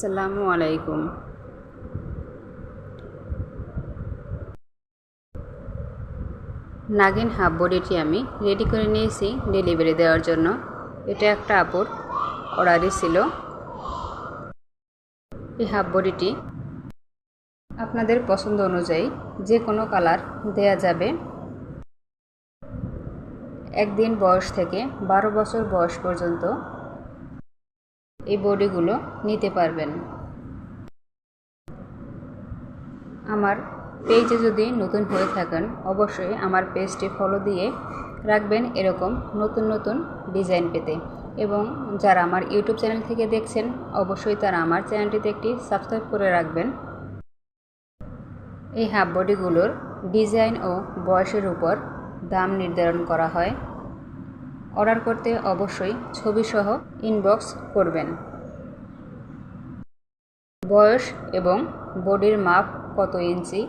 আসসালামু আলাইকুম। নাগিন হাফ বডিটি আমি রেডি করে নিয়েছি ডেলিভারি দেওয়ার জন্য। এটা একটা আপুর অর্ডারই ছিল। এই হাফ বডিটি আপনাদের পছন্দ অনুযায়ী যে কোনো কালার দেয়া যাবে। একদিন বয়স থেকে বারো বছর বয়স পর্যন্ত এই বডিগুলো নিতে পারবেন। আমার পেজে যদি নতুন হয়ে থাকেন, অবশ্যই আমার পেজটি ফলো দিয়ে রাখবেন এরকম নতুন নতুন ডিজাইন পেতে। এবং যারা আমার ইউটিউব চ্যানেল থেকে দেখছেন, অবশ্যই তারা আমার চ্যানেলটিতে একটি সাবস্ক্রাইব করে রাখবেন। এই হাফ বডিগুলোর ডিজাইন ও বয়সের উপর দাম নির্ধারণ করা হয়। অর্ডার করতে অবশ্যই ছবিসহ ইনবক্স করবেন। বয়স এবং বডির মাপ কত ইঞ্চি?